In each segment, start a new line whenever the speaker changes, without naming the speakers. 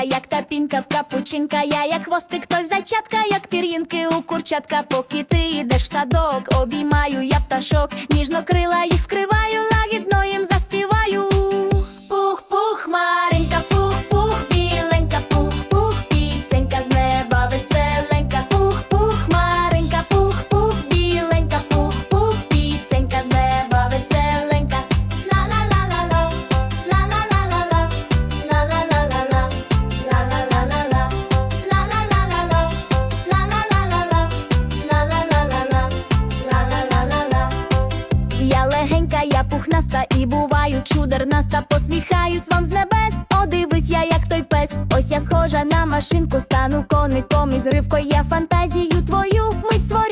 як тапінка в капучинка. Я як хвостик, той в зайчатка, як пір'їнки у курчатка. Поки ти йдеш в садок, обіймаю я пташок, ніжно крила їх вкриваю, лагідно їм заспіваю. Пухнаста і буваю чудернаста. Посміхаюсь вам з небес. О, я, як той пес. Ось я схожа на машинку, стану коником і зривкою Я фантазію твою і покажу.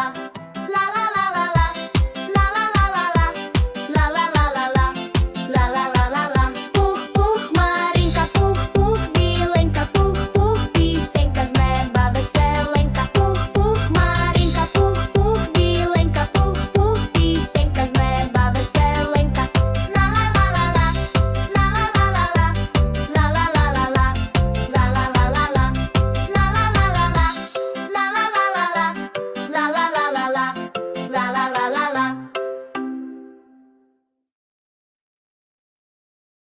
は